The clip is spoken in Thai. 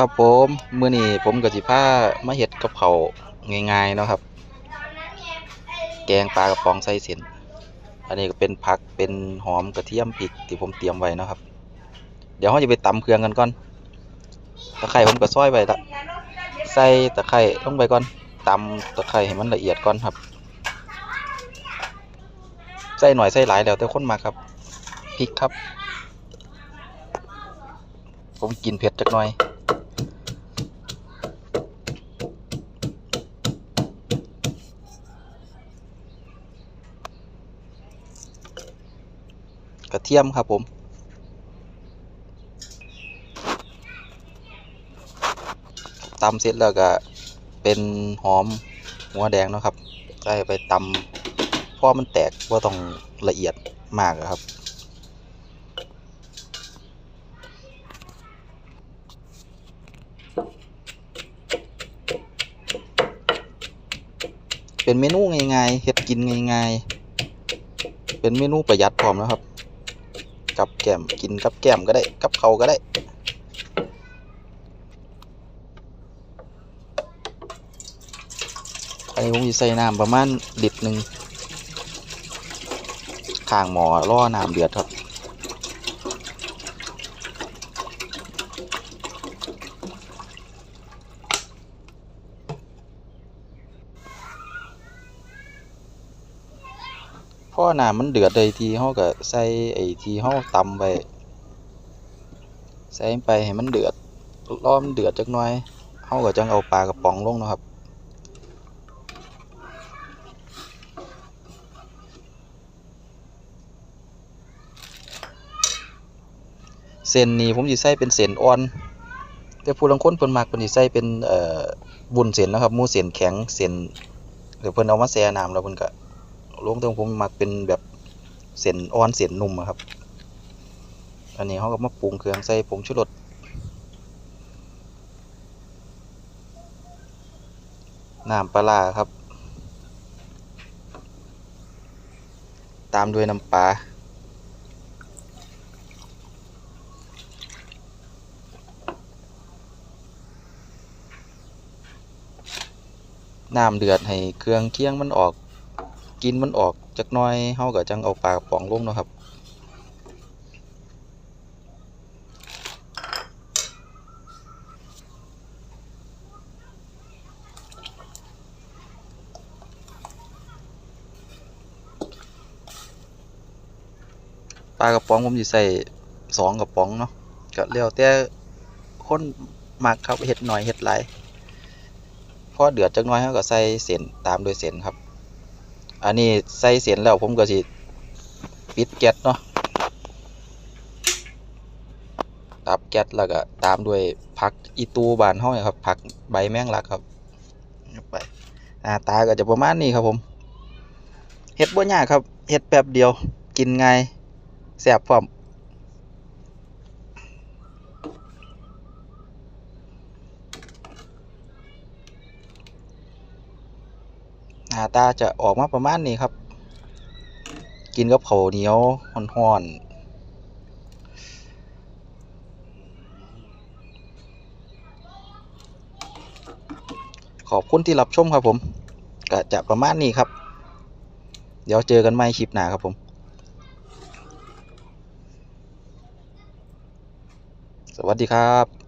ครับผมมื้อนี้ผมก็สิพามาเฮ็ดกับข้าง่ายๆเนาะครับ แกงปลากระป๋องใส่เส้นอันนี้ก็เป็นผักเป็นหอมกระเทียมพริกที่ผมเตรียมไว้นะครับ เดี๋ยวเราจะไปตำเครื่องกันก่อนตะไคร้ผมก็ซอยไว้ละใส่ตะไคร้ลงไปก่อนตำตะไคร้ให้มันละเอียดก่อนครับใส่หน่อยใส่หลายแล้วแต่คนมาครับพริกครับ ผมกินเผ็ดจักหน่อย ระเทียมครับผม ตำเสร็จแล้วก็เป็นหอมหัวแดงนะครับใส่ไปตำเพราะมันแตกว่าต้องละเอียดมากครับเป็นเมนูง่ายๆเฮ็ดกินง่ายๆ เป็นเมนูประหยัดพร้อมนะครับ กับแก้มกินกับแก้มก็ได้ กับเขาก็ได้อันนี้ผมจะใส่น้ำประมาณลิตรหนึ่งข้างหมอล่อน้ำเดือดครับ พอน้ำมันเดือดได้ทีเฮาก็ใส่ไอ้ที่เฮาตำไปใส่ไปให้มันเดือดรอมเดือดจักหน่อยเฮาก็จังเอาปลากระป๋องลงนะครับเส้นนี้ผมสิใส่เป็นเส้นอ่อน แต่ผู้ลางคนเพิ่นมักเพิ่นสิใส่เป็นเอ่อวุ้นเส้นนะครับมูเส้นแข็งเส้นเดี๋ยวเพิ่นเอามาแช่น้ำแล้วเพิ่นก็ ลงตรงผมมักเป็นแบบเส้นอ่อนเส้นนุ่มครับ อันนี้เขาก็มาปรุงเครื่องใส่ผงชูรสน้ำปลาครับ ตามด้วยน้ำปลาน้ำเดือดให้เครื่องเคียงมันออก กินมันออกจักน้อยเฮาก็จังเอาปลากระป๋องลงเนาะครับปลากระป๋องผมสิใส่สองกระป๋องเนาะก็แล้วแต่คนมักครับเฮ็ดหน่อยเฮ็ดหลายพอเดือดจักน้อยเฮาก็ใส่เส้นตามด้วยเส้นครับ อันนี้ใส่เสียนแล้วผมก็สิปิดแก๊สเนาะตับแก๊สแล้วก็ตามด้วยผักอีตูบานห้อยครับผักใบแมงลักครับไปหน้าตาก็จะประมาณนี้ครับผมเฮ็ดบ่ยากครับเฮ็ดแป๊บเดียวกินง่ายแสบพร้อม น้าตาจะออกมาประมาณนี้ครับ กินกับข้าวเหนียวร้อนๆขอบคุณที่รับชมครับผมก็จะประมาณนี้ครับ เดี๋ยวเจอกันใหม่คลิปหน้าครับผมสวัสดีครับ